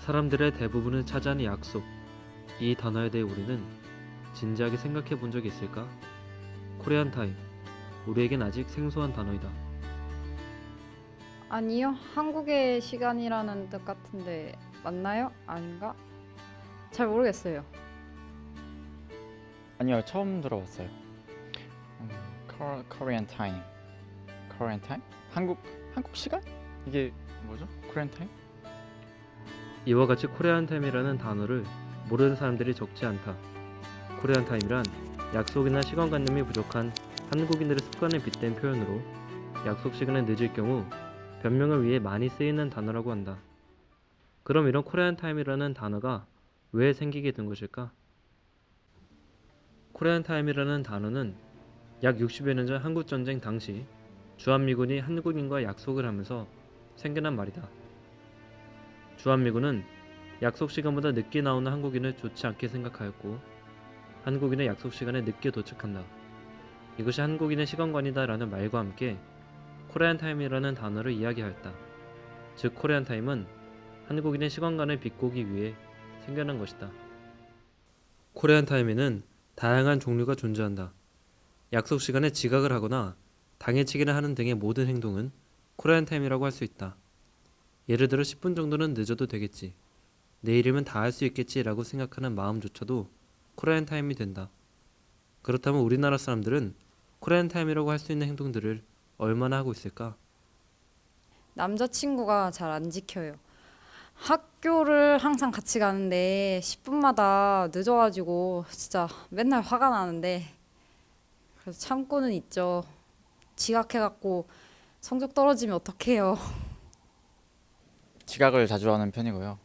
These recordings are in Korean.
사람들의 대부분을 차지하는 약속. 이 단어에 대해 우리는 진지하게 생각해 본 적이 있을까? 코리안 타임. 우리에겐 아직 생소한 단어이다. 아니요, 한국의 시간이라는 뜻 같은데 맞나요? 아닌가? 잘 모르겠어요. 아니요, 처음 들어봤어요. 음, Kor- Korean time. Korean time? 한국 한국 시간? 이게 뭐죠? Korean time? 이와 같이 코리안 타임이라는 단어를 모르는 사람들이 적지 않다. 코리안 타임이란 약속이나 시간관념이 부족한 한국인들의 습관에 빗댄 표현으로 약속 시간에 늦을 경우 변명을 위해 많이 쓰이는 단어라고 한다. 그럼 이런 코리안 타임이라는 단어가 왜 생기게 된 것일까? 코리안 타임이라는 단어는 약 60여 년 전 한국 전쟁 당시 주한미군이 한국인과 약속을 하면서 생겨난 말이다. 주한미군은 약속 시간보다 늦게 나오는 한국인을 좋지 않게 생각하였고 한국인의 약속 시간에 늦게 도착한다. 이것이 한국인의 시간관이다 라는 말과 함께 코리안 타임이라는 단어를 이야기하였다. 즉 코리안 타임은 한국인의 시간관을 비꼬기 위해 생겨난 것이다. 코리안 타임에는 다양한 종류가 존재한다. 약속 시간에 지각을 하거나 당해치기를 하는 등의 모든 행동은 코리안 타임이라고 할 수 있다. 예를 들어 10분 정도는 늦어도 되겠지. 내일이면 다 할 수 있겠지라고 생각하는 마음조차도 코리안 타임이 된다. 그렇다면 우리나라 사람들은 코리안 타임이라고 할 수 있는 행동들을 얼마나 하고 있을까? 남자친구가 잘 안 지켜요. 학교를 항상 같이 가는데 10분마다 늦어가지고 진짜 맨날 화가 나는데 그래서 참고는 있죠. 지각해갖고 성적 떨어지면 어떡해요. 지각을 자주 하는 편이고요.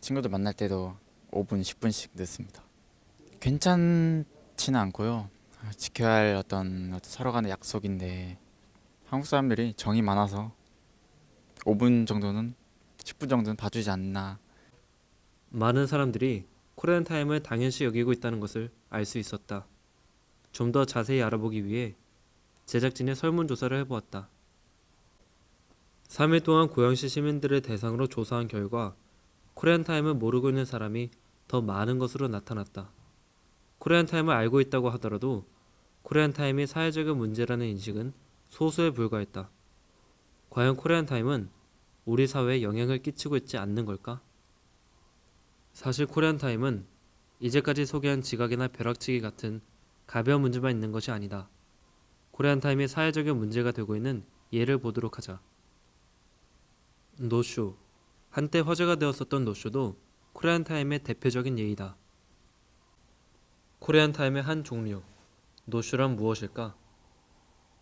친구들 만날 때도 5분, 10분씩 늦습니다. 괜찮지는 않고요. 아, 지켜야 할 어떤, 어떤 서로 간의 약속인데 한국 사람들이 정이 많아서 5분 정도는 10분 정도는 봐주지 않나 많은 사람들이 코리안 타임을 당연시 여기고 있다는 것을 알 수 있었다. 좀 더 자세히 알아보기 위해 제작진이 설문조사를 해보았다. 3일 동안 고양시 시민들을 대상으로 조사한 결과 코리안 타임을 모르고 있는 사람이 더 많은 것으로 나타났다. 코리안 타임을 알고 있다고 하더라도 코리안 타임이 사회적인 문제라는 인식은 소수에 불과했다. 과연 코리안 타임은 우리 사회에 영향을 끼치고 있지 않는 걸까? 사실 코리안 타임은 이제까지 소개한 지각이나 벼락치기 같은 가벼운 문제만 있는 것이 아니다. 코리안 타임이 사회적인 문제가 되고 있는 예를 보도록 하자. 노쇼. 한때 화제가 되었었던 노쇼도 코리안 타임의 대표적인 예이다. 코리안 타임의 한 종류. 노쇼란 무엇일까?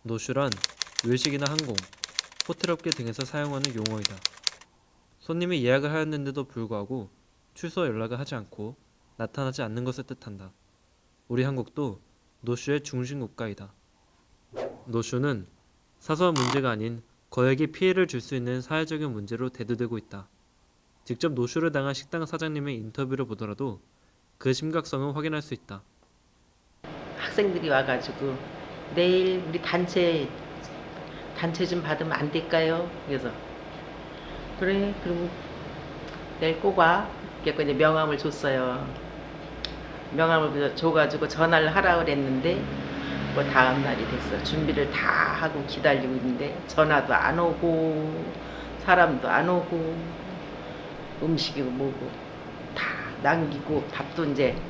노쇼란 외식이나 항공, 호텔업계 등에서 사용하는 용어이다. 손님이 예약을 하였는데도 불구하고 취소 연락을 하지 않고 나타나지 않는 것을 뜻한다. 우리 한국도 노쇼의 중심 국가이다. 노쇼는 사소한 문제가 아닌 거액의 피해를 줄 수 있는 사회적인 문제로 대두되고 있다. 직접 노쇼를 당한 식당 사장님의 인터뷰를 보더라도 그 심각성을 확인할 수 있다. 학생들이 와가지고 내일 우리 단체 단체 좀 받으면 안 될까요? 그래서 그래 그럼 내일 꼭 와. 그래서 이제 명함을 줬어요. 명함을 줘가지고 전화를 하라 그랬는데 뭐 다음 날이 됐어. 준비를 다 하고 기다리고 있는데 전화도 안 오고 사람도 안 오고 음식이고 뭐고 다 남기고 밥도 이제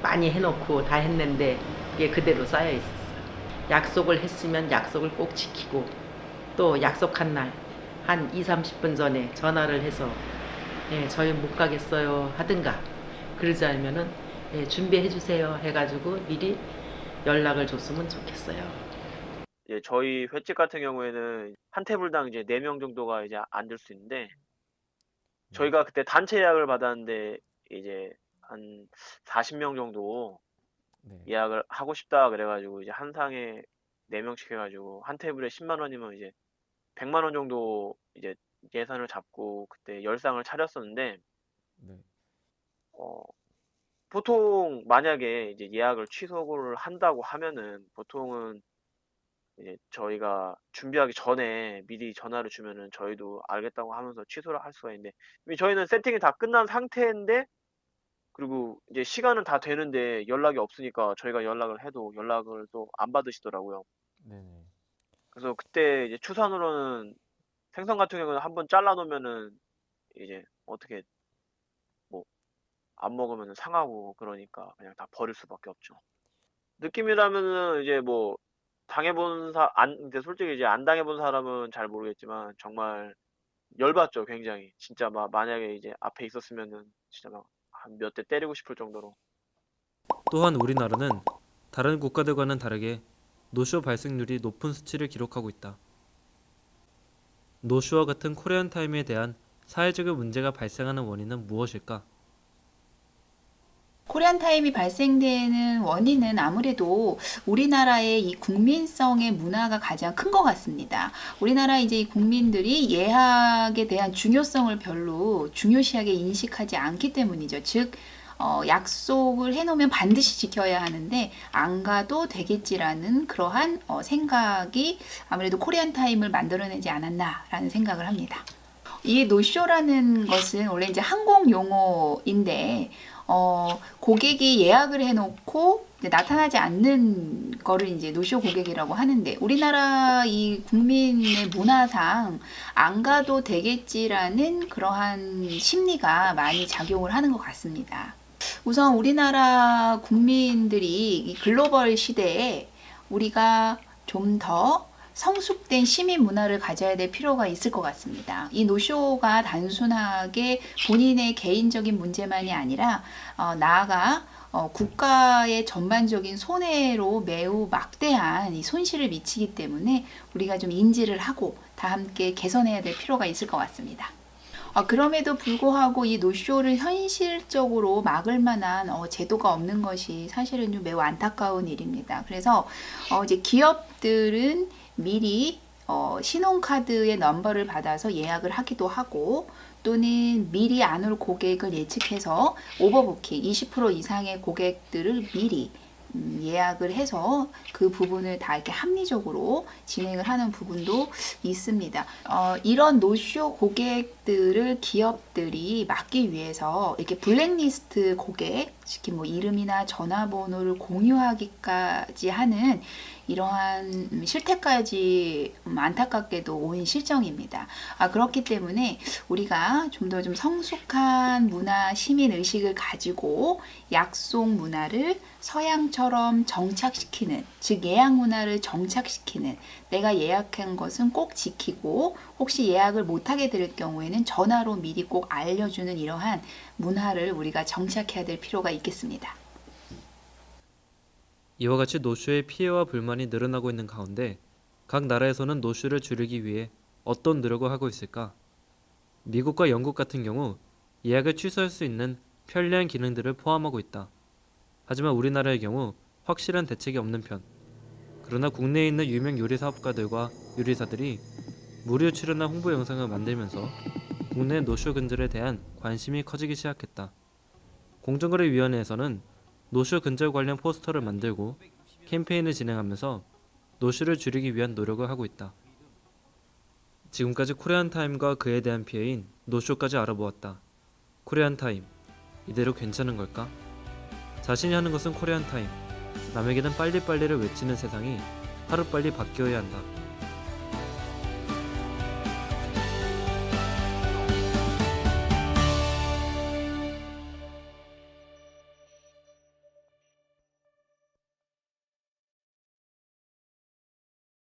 많이 해놓고 다 했는데 그게 그대로 쌓여 있었어. 약속을 했으면 약속을 꼭 지키고 또 약속한 날 한 2, 30분 전에 전화를 해서 예, 저희 못 가겠어요 하든가 그러지 않으면은 예, 준비해 주세요 해가지고 미리 연락을 줬으면 좋겠어요. 이제 저희 횟집 같은 경우에는 한 테이블당 이제 4명 정도가 이제 앉을 수 있는데 저희가 그때 단체 예약을 받았는데 이제 한 40명 정도 네. 예약을 하고 싶다 그래가지고 이제 한 상에 4명씩 해가지고 한 테이블에 10만 원이면 이제 100만 원 정도 이제 예산을 잡고 그때 10상을 차렸었는데 네. 어, 보통 만약에 이제 예약을 취소를 한다고 하면은 보통은 이제 저희가 준비하기 전에 미리 전화를 주면은 저희도 알겠다고 하면서 취소를 할 수가 있는데 이미 저희는 세팅이 다 끝난 상태인데 그리고 이제 시간은 다 되는데 연락이 없으니까 저희가 연락을 해도 연락을 또 안 받으시더라고요. 네네. 그래서 그때 이제 추산으로는 생선 같은 경우는 한번 잘라 놓으면은 이제 어떻게 뭐 안 먹으면 상하고 그러니까 그냥 다 버릴 수밖에 없죠. 느낌이라면은 이제 뭐 당해본 사, 안, 근데 솔직히 이제 안 당해본 사람은 잘 모르겠지만 정말 열받죠, 굉장히. 진짜 막 만약에 이제 앞에 있었으면은 진짜 막 한 몇 대 때리고 싶을 정도로. 또한 우리나라는 다른 국가들과는 다르게 노쇼 발생률이 높은 수치를 기록하고 있다. 노쇼와 같은 코리안 타임에 대한 사회적인 문제가 발생하는 원인은 무엇일까? 코리안 타임이 발생되는 원인은 아무래도 우리나라의 이 국민성의 문화가 가장 큰 것 같습니다. 우리나라 이제 이 국민들이 예약에 대한 중요성을 별로 중요시하게 인식하지 않기 때문이죠. 즉, 어, 약속을 해놓으면 반드시 지켜야 하는데 안 가도 되겠지라는 그러한 어, 생각이 아무래도 코리안 타임을 만들어내지 않았나라는 생각을 합니다. 이 노쇼라는 것은 원래 이제 항공 용어인데 어, 고객이 예약을 해놓고 나타나지 않는 거를 이제 노쇼 고객이라고 하는데 우리나라 이 국민의 문화상 안 가도 되겠지라는 그러한 심리가 많이 작용을 하는 것 같습니다. 우선 우리나라 국민들이 이 글로벌 시대에 우리가 좀더 성숙된 시민 문화를 가져야 될 필요가 있을 것 같습니다. 이 노쇼가 단순하게 본인의 개인적인 문제만이 아니라 어, 나아가 어, 국가의 전반적인 손해로 매우 막대한 이 손실을 미치기 때문에 우리가 좀 인지를 하고 다 함께 개선해야 될 필요가 있을 것 같습니다. 어, 그럼에도 불구하고 이 노쇼를 현실적으로 막을 만한 어, 제도가 없는 것이 사실은 좀 매우 안타까운 일입니다. 그래서 어, 이제 기업들은 미리 어, 신용카드의 넘버를 받아서 예약을 하기도 하고 또는 미리 안 올 고객을 예측해서 오버부킹 20% 이상의 고객들을 미리 음, 예약을 해서 그 부분을 다 이렇게 합리적으로 진행을 하는 부분도 있습니다. 어, 이런 노쇼 고객들을 기업들이 막기 위해서 이렇게 블랙리스트 고객, 특히 뭐 이름이나 전화번호를 공유하기까지 하는 이러한 음, 실태까지 음, 안타깝게도 온 실정입니다. 아, 그렇기 때문에 우리가 좀더좀 성숙한 문화 시민 의식을 가지고 약속 문화를 서양처럼 정착시키는 즉 예약 문화를 정착시키는 내가 예약한 것은 꼭 지키고 혹시 예약을 못하게 될 경우에는 전화로 미리 꼭 알려주는 이러한 문화를 우리가 정착해야 될 필요가 있겠습니다. 이와 같이 노쇼의 피해와 불만이 늘어나고 있는 가운데 각 나라에서는 노쇼를 줄이기 위해 어떤 노력을 하고 있을까? 미국과 영국 같은 경우 예약을 취소할 수 있는 편리한 기능들을 포함하고 있다. 하지만 우리나라의 경우 확실한 대책이 없는 편. 그러나 국내에 있는 유명 요리 사업가들과 요리사들이 무료 출연한 홍보 영상을 만들면서 국내 노쇼 근절에 대한 관심이 커지기 시작했다. 공정거래위원회에서는 노쇼 근절 관련 포스터를 만들고 캠페인을 진행하면서 노쇼를 줄이기 위한 노력을 하고 있다. 지금까지 코리안 타임과 그에 대한 피해인 노쇼까지 알아보았다. 코리안 타임 이대로 괜찮은 걸까? 자신이 하는 것은 코리안 타임. 남에게는 빨리빨리를 외치는 세상이 하루빨리 바뀌어야 한다.